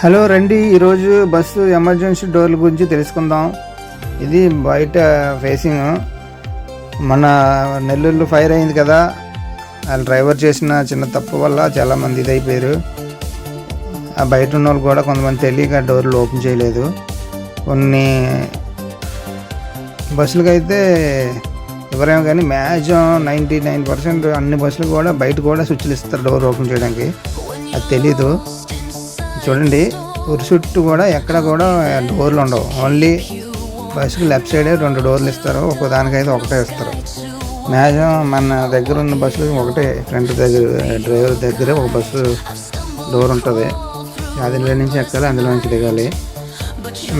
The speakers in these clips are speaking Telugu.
హలో రండి ఈరోజు బస్సు ఎమర్జెన్సీ డోర్ల గురించి తెలుసుకుందాం. ఇది బయట ఫేసింగ్ మన నెల్లూరులో ఫైర్ అయింది కదా. వాళ్ళ డ్రైవర్ చేసిన చిన్న తప్పు వల్ల చాలామంది ఇదైపోయారు. ఆ బయట ఉన్న వాళ్ళు కూడా కొంతమంది తెలియక డోర్లు ఓపెన్ చేయలేదు. కొన్ని బస్సులకి అయితే ఎవరేమో కానీ మ్యాక్సిమం నైంటీ నైన్ పర్సెంట్ అన్ని బస్సులు కూడా బయట కూడా స్విచ్లు ఇస్తారు డోర్ ఓపెన్ చేయడానికి. అది తెలీదు. చూడండి ఉరి చుట్టూ కూడా ఎక్కడ కూడా డోర్లు ఉండవు. ఓన్లీ బస్సుకి లెఫ్ట్ సైడే రెండు డోర్లు ఇస్తారు. ఒక దానికైతే ఒకటే ఇస్తారు. మ్యాక్సిమం మన దగ్గర ఉన్న బస్సులు ఒకటే. ఫ్రంట్ దగ్గర డ్రైవర్ దగ్గరే ఒక బస్సు డోర్ ఉంటుంది. అందులో నుంచి ఎక్కాలి అందులో నుంచి దిగాలి.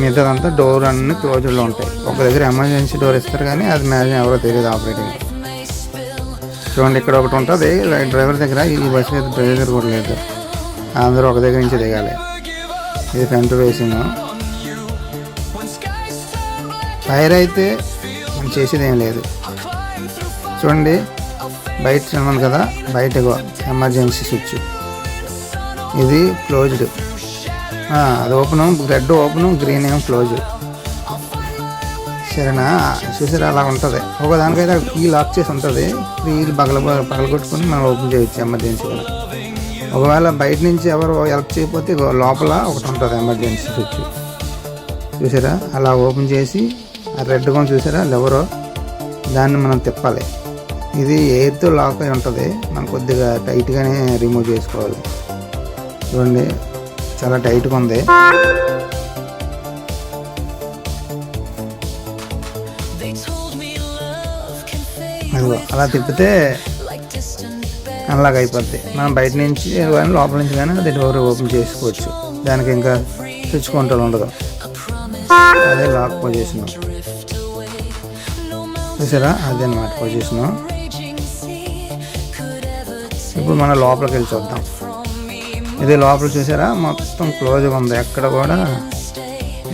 మిగతాదంతా డోర్ అన్ని క్లోజ్డ్లో ఉంటాయి. ఒక దగ్గర ఎమర్జెన్సీ డోర్ ఇస్తారు కానీ అది మ్యాక్సిమం ఎవరో తెలియదు ఆపరేటింగ్ చూడండి ఇక్కడ ఒకటి ఉంటుంది. డ్రైవర్ దగ్గర ఈ బస్సు అయితే డ్రైవర్ కూడా లేదు. అందరూ ఒక దగ్గర నుంచి దిగాలి. ఇది ఫ్రంట్ ఫేసింగ్ ఫైర్ అయితే మనం చేసేది ఏం లేదు. చూడండి బయట ఉన్నాను కదా బయటకు ఎమర్జెన్సీ స్విచ్ ఇది క్లోజ్డ్ అది ఓపెన్ రెడ్ ఓపెన్ గ్రీన్ ఏమో క్లోజ్ సరేనా? చూసారు అలా ఉంటుంది. ఒక దానికైతే కీ లాక్ చేసి ఉంటుంది. కీ పగల పగలగొట్టుకొని మనం ఓపెన్ చేయొచ్చు ఎమర్జెన్సీగా ఒకవేళ బయట నుంచి ఎవరు హెల్ప్ చేయకపోతే లోపల ఒకటి ఉంటుంది ఎమర్జెన్సీ స్విచ్. చూసారా? అలా ఓపెన్ చేసి ఆ రెడ్ కొని చూసారా? లెవరో దాన్ని మనం తిప్పాలి. ఇది ఎయిర్తో లాక్ అయి ఉంటుంది. మనం కొద్దిగా టైట్గానే రిమూవ్ చేసుకోవాలి. చూడండి చాలా టైట్గా ఉంది. అదిగో అలా తిప్పితే అలాగ అయిపోద్ది. మనం బయట నుంచి కానీ లోపల నుంచి కానీ అది డోర్ ఓపెన్ చేసుకోవచ్చు. దానికి ఇంకా స్విచ్ కంట్రోల్ ఉండదు. అదే లాక్ పొజిషన్ చూసారా? అదే అనమాట పొజిషన్ ఇప్పుడు మనం లోపలికి వెళ్ళి చూద్దాం. ఇది లోపల చూసారా? మొత్తం క్లోజ్గా ఉంది. ఎక్కడ కూడా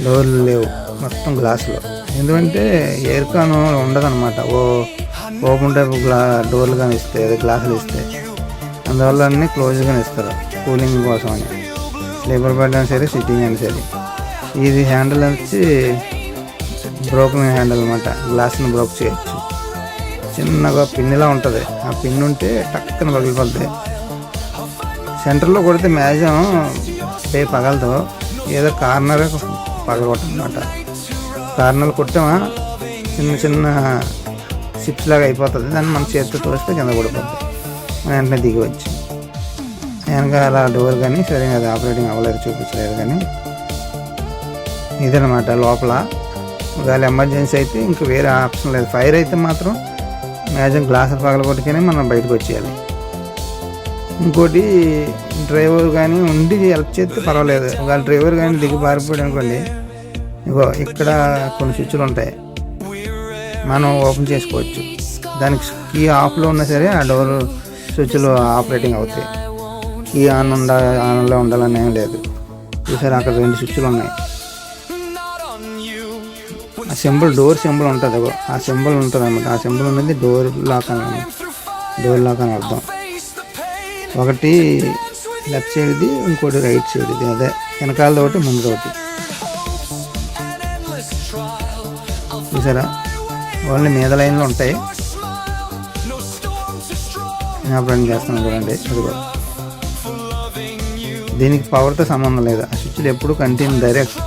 డోర్లు లేవు. మొత్తం గ్లాసులు ఎందుకంటే ఎయిర్ కాన్ ఉండదన్నమాట. ఓ ఓపెన్ టైప్ గ్లా డోర్లు కానీ ఇస్తే అదే గ్లాసులు ఇస్తే అందువల్ల అన్నీ క్లోజ్గానే ఇస్తారు. కూలింగ్ కోసం అని లేబర్ బెడ్ అయినా సరే సిట్టింగ్ అయినా సరే. ఇది హ్యాండిల్ వచ్చి బ్రోకెన్ హ్యాండిల్ అనమాట గ్లాస్ని బ్రోక్ చేయొచ్చు. చిన్నగా పిన్నిలా ఉంటుంది. ఆ పిన్ ఉంటే టక్కన పగిలిపోద్ది. సెంటర్లో కొడితే మ్యాక్సిమం పే పగలదు. ఏదో కార్నర్ పగలగొట్టనమాట. కార్నర్ కొట్టామా చిన్న చిన్న సిప్స్ లాగా అయిపోతుంది. దాన్ని మన చేతితో తోస్తే కింద పడిపోతుంది వెంటనే దిగవచ్చు. వెనక వెనకాల డోర్ కానీ సరే అది ఆపరేటింగ్ అవ్వలేదు చూపించలేదు కానీ. ఇదనమాట లోపల. ఒకవేళ ఎమర్జెన్సీ అయితే ఇంక వేరే ఆప్షన్ లేదు. ఫైర్ అయితే మాత్రం మ్యాక్సిమం గ్లాసులు పగలగొట్టుకనే మనం బయటకు వచ్చేయాలి. ఇంకోటి డ్రైవర్ కానీ ఉండి హెల్ప్ చేస్తే పర్వాలేదు. ఒకవేళ డ్రైవర్ కానీ దిగి పారిపోయాడు అనుకోండి ఇగో ఇక్కడ కొన్ని స్విచ్లు ఉంటాయి. మనం ఓపెన్ చేసుకోవచ్చు. దానికి కీ ఆఫ్లో ఉన్నా సరే ఆ డోర్ స్విచ్లు ఆపరేటింగ్ అవుతాయి. కీ ఆన్ ఉండ ఆన్లో ఉండాలని ఏం లేదు. చూసారు అక్కడ రెండు స్విచ్లు ఉన్నాయి. ఆ సింబల్ డోర్ సింబల్ ఉంటుంది అగో. ఆ సింబల్ ఉంటుంది అనమాట ఆ సింబల్ అనేది డోర్ లాక్ అని డోర్ లాక్ అని అర్థం. ఒకటి లెఫ్ట్ సైడ్ది ఇంకోటి రైట్ సైడ్ది. అదే. వెనకాల ఒకటి ముందు ఒకటి. చూసారా? ఓన్లీ మీద లైన్లో ఉంటాయి. నేను అప్పుడు చూడండి అదిగో దీనికి పవర్తో సంబంధం లేదు ఆ స్విచ్లు ఎప్పుడు కంటిన్యూ డైరెక్ట్